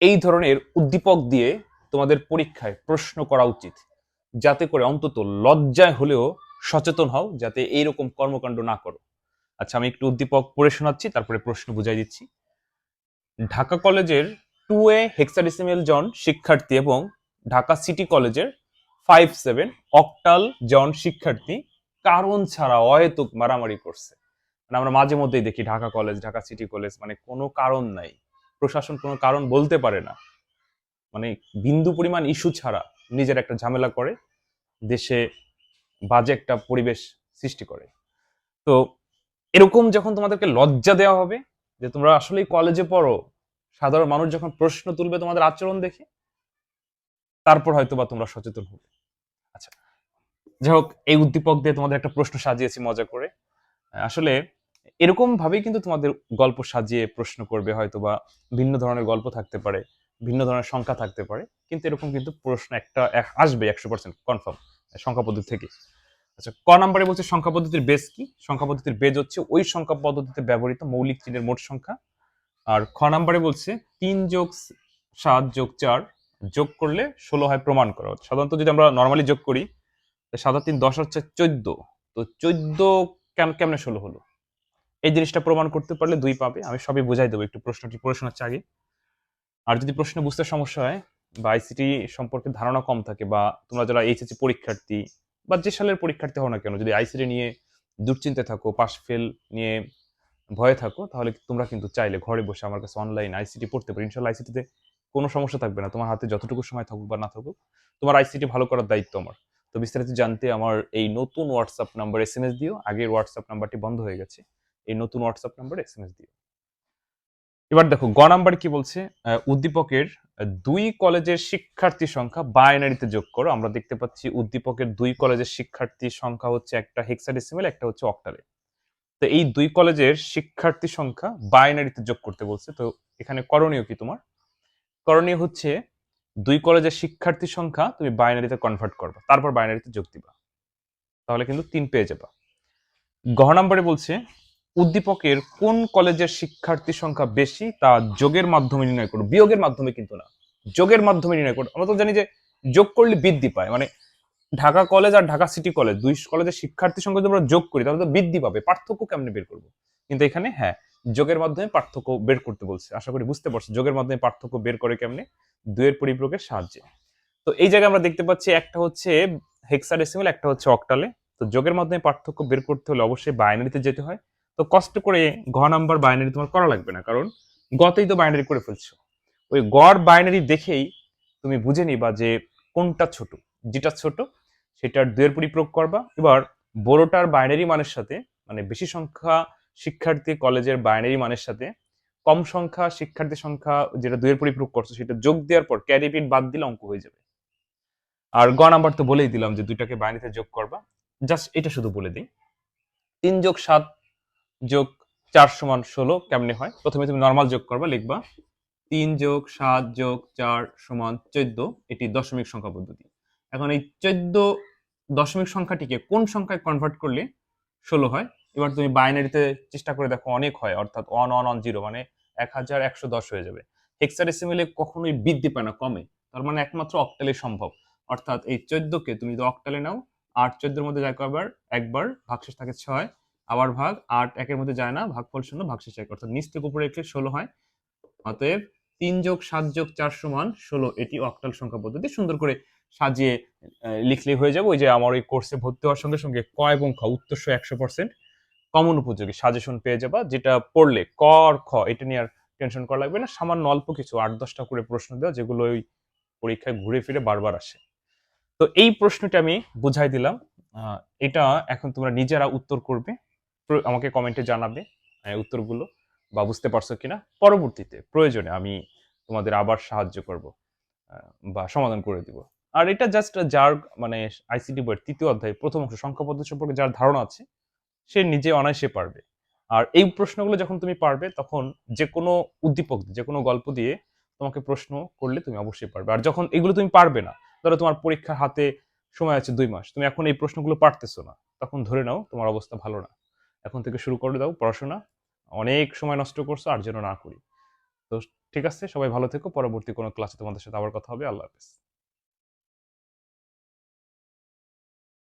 এই ধরনের উদ্দীপক দিয়ে তোমাদের পরীক্ষায় প্রশ্ন করা উচিত। যাতে করে অন্তত লজ্জায় হলেও সচেতন হও, যাতে এইরকম কর্মকাণ্ড না করো। আচ্ছা আমি একটু উদ্দীপক পড়ে শোনাচ্ছি, তারপরে প্রশ্ন বুঝাই দিচ্ছি। ঢাকা কলেজের টু এ হেক্সাডেসিমেল জন শিক্ষার্থী এবং ঢাকা সিটি কলেজের ফাইভ সেভেন অক্টাল জন শিক্ষার্থী কারণ ছাড়া অহেতুক মারামারি করছে। মানে আমরা মাঝে মধ্যেই দেখি Dhaka college, Dhaka city college মানে কোনো কারণ নাই। প্রশাসন কোনো কারণ বলতে পারে না। মানে বিন্দু পরিমাণ ইস্যু ছাড়া নিজের একটা ঝামেলা করে, দেশে বাজে একটা পরিবেশ সৃষ্টি করে। তো এরকম যখন তোমাদেরকে লজ্জা দেওয়া হবে যে তোমরা আসলেই কলেজে পড়ো, সাধারণ মানুষ যখন প্রশ্ন তুলবে তোমাদের আচরণ দেখে, তারপর হয়তো বা তোমরা সচেতন হবে। আচ্ছা যাই হোক, এই উদ্দীপক দিয়ে তোমাদের একটা প্রশ্ন সাজিয়েছি মজা করে। আসলে এরকম ভাবেই কিন্তু তোমাদের গল্প সাজিয়ে প্রশ্ন করবে হয়তো বা ভিন্ন ধরনের গল্প থাকতে পারে, ভিন্ন ধরনের সংখ্যা থাকতে পারে, কিন্তু এরকম কিন্তু প্রশ্ন একটা এক- আসবে একশো পার্সেন্ট কনফার্ম সংখ্যা পদ্ধতি থেকে। আচ্ছা ক নাম্বারে বলছে সংখ্যা পদ্ধতির বেজ কি? সংখ্যা পদ্ধতির বেজ হচ্ছে ওই সংখ্যা পদ্ধতিতে ব্যবহৃত মৌলিক চিহ্নের মোট সংখ্যা। আর খ নাম্বারে বলছে তিন যোগ সাত যোগ চার যোগ করলে ষোলো হয় প্রমাণ করা। সাধারণত যদি আমরা নর্মালি যোগ করি, সাত তিন দশ হচ্ছে চোদ্দ। তো চোদ্দ কেন, কেমনে ষোলো হলো? এই জিনিসটা প্রমাণ করতে পারলে দুই পাবে, আমি সবই বুঝাই দেবো একটু প্রশ্নটি, পড়ে শোনাচ্ছি আগে। আর যদি প্রশ্ন বুঝতে সমস্যা হয় বা আইসিটি সম্পর্কে ধারণা কম থাকে বা তোমরা যারা এইচএসসি পরীক্ষার্থী বা যে সালের পরীক্ষার্থী হও না কেন, যদি আইসিটি নিয়ে দুশ্চিন্তে থাকো পাস ফেল নিয়ে ভয়ে থাকো, তাহলে তোমরা কিন্তু চাইলে ঘরে বসে আমার কাছে অনলাইন আইসিটি পড়তে পারো। ইনশাল্লাহ আইসিটিতে কোনো সমস্যা থাকবে না, তোমার হাতে যতটুকু সময় থাকুক বা না থাকুক, তোমার আইসিটি ভালো করার দায়িত্ব আমার। তো বিস্তারিত জানতে আমার এই নতুন WhatsApp number S M S দিও, আগের হোয়াটসঅ্যাপ নাম্বারটি বন্ধ হয়ে গেছে। এই নতুন হোয়াটসঅ্যাপ নাম্বারে এস এম দিও। এবার দেখো, গ নাম্বার কি বলছে? উদ্দীপকের দুই কলেজের শিক্ষার্থী সংখ্যা বাইনারিতে যোগ করো। আমরা দেখতে পাচ্ছি উদ্দীপকের দুই কলেজের শিক্ষার্থী সংখ্যা হচ্ছে একটা হেক্সাডেসিমেল একটা হচ্ছে অক্টালে তো এই দুই কলেজের শিক্ষার্থী সংখ্যা বাইনারিতে যোগ করতে বলছে। তো এখানে করণীয় কি তোমার? করণীয় হচ্ছে দুই কলেজের শিক্ষার্থী সংখ্যা তুমি বাইনারিতে কনভার্ট করবা, তারপর বাইনারিতে যোগ দিবা। তাহলে কিন্তু তিন পেয়ে যাবা। ঘ নম্বরে বলছে উদ্দীপকের কোন কলেজের শিক্ষার্থী সংখ্যা বেশি তা যোগের মাধ্যমে নির্ণয় করো বিয়োগের মাধ্যমে কিন্তু না। যোগের মাধ্যমে নির্ণয় করো আমরা তো জানি যে যোগ করলে বৃদ্ধি পায়। মানে ঢাকা কলেজ আর ঢাকা সিটি কলেজ দুই কলেজের শিক্ষার্থী সংখ্যা যদি আমরা যোগ করি, তাহলে তো বৃদ্ধি পাবে। পার্থক্য কেমনে বের করব? কিন্তু এখানে হ্যাঁ যোগের মাধ্যমে পার্থক্য বের করতে বলছে। আশা করি বুঝতে পারছ। যোগের মাধ্যমে পার্থক্য বের করে কেমনে? দুয়ের পরিপ্রকের সাহায্যে। তো এই জায়গায় আমরা দেখতে পাচ্ছি একটা হচ্ছে হেক্সাডেসিমেল, একটা হচ্ছে অক্টালে। তো যোগের মাধ্যমে পার্থক্য বের করতে হলে অবশ্যই বাইনারিতে যেতে হয়। তো কষ্ট করে ঘ নাম্বার বাইনারি তোমার করা লাগবে না, কারণ গতেই তো বাইনারি করে ফেলছো। ওই গড় বাইনারি দেখেই তুমি বুঝে নিবা যে কোনটা ছোট, যেটা ছোট সেটার দুয়ের পরিপ্রয়োগ করবা। এবার বড়টার বাইনারি মানের সাথে মানে বেশি সংখ্যা শিক্ষার্থী কলেজের বাইনারি মানের সাথে কম সংখ্যা শিক্ষার্থী সংখ্যা যেটা দুয়ের পরিপ্রয়োগ করছ সেটা যোগ দেওয়ার পর ক্যারিপিট বাদ দিলে অঙ্ক হয়ে যাবে। আর গ নাম্বার তো বলেই দিলাম যে দুইটাকে বাইনারিতে যোগ করবা। জাস্ট এটা শুধু বলে দিই। তিন যোগ সাত যোগ চার সমান ষোলো কেমনে হয়? প্রথমে তুমি নর্মাল যোগ করবা, লিখবা তিন যোগ সাত যোগ চার সমান চোদ্দ, এটি দশমিক সংখ্যা পদ্ধতি। এখন এই চোদ্দ দশমিক সংখ্যাটিকে কোন সংখ্যায় কনভার্ট করলে ষোলো হয়? এবার তুমি বাইনারিতে চেষ্টা করে দেখো অনেক হয়, অর্থাৎ ওয়ান ওয়ান ওয়ান জিরো মানে এক হাজার একশো দশ হয়ে যাবে। হেক্সাডেসিমেলে কখনোই বৃদ্ধি পায় না, কমে। তার মানে একমাত্র অক্টালে সম্ভব। অর্থাৎ এই চোদ্দকে তুমি যদি অক্টালে নাও আট চোদ্দোর মধ্যে যায় কয়বার একবার ভাগশেষ থাকে ছয় আবার ভাগ, আট একের মধ্যে যায় না, ভাগফল শূন্য, ভাগশেষ এক, অর্থাৎ নিচ থেকে উপরে রেখে ষোলো হয়। অতএব তিন যোগ সাত যোগ চার সমান ষোলো, এটি অক্টাল সংখ্যা পদ্ধতি। সুন্দর করে সাজিয়ে লিখলে হয়ে যাবে, ওই যে আমার ওই কোর্সে ভর্তি হওয়ার সঙ্গে সঙ্গে ক এবং খ উত্তরশ একশো পার্সেন্ট কমন উপযোগী সাজেশন পেয়ে যাবা, যেটা পড়লে ক আর খ, এটা নিয়ে আর টেনশন করা লাগবে না, সামান্য অল্প কিছু, আট দশটা করে প্রশ্ন দেওয়া, যেগুলো ওই পরীক্ষায় ঘুরে ফিরে বারবার আসে। তো এই প্রশ্নটা আমি বুঝাই দিলাম এটা এখন তোমরা নিজেরা উত্তর করবে আমাকে কমেন্টে জানাবে উত্তরগুলো, বা বুঝতে পারছ কিনা? পরবর্তীতে, প্রয়োজনে আমি তোমাদের আবার সাহায্য করব বা সমাধান করে দিব। আর এটা জাস্ট যার মানে আইসিটি বইয়ের তৃতীয় অধ্যায় প্রথম অংশ সংখ্যা পদ্ধতি সম্পর্কে যার ধারণা আছে, সে নিজে অনায়াসে পারবে। আর এই প্রশ্নগুলো যখন তুমি পারবে, তখন যে কোনো উদ্দীপক, যে কোনো গল্প দিয়ে তোমাকে প্রশ্ন করলে তুমি অবশ্যই পারবে। আর যখন এগুলো তুমি পারবে না, ধরো তোমার পরীক্ষার হাতে সময় আছে দুই মাস, তুমি এখন এই প্রশ্নগুলো পারতেছো না, তখন ধরে নাও তোমার অবস্থা ভালো না। এখন থেকে শুরু করে দাও, পড়াশোনা। অনেক সময় নষ্ট করছ, আর যেন না করি। তো ঠিক আছে, সবাই ভালো থেকো। পরবর্তী কোনো ক্লাসে তোমাদের সাথে আবার কথা হবে। আল্লাহ হাফেজ।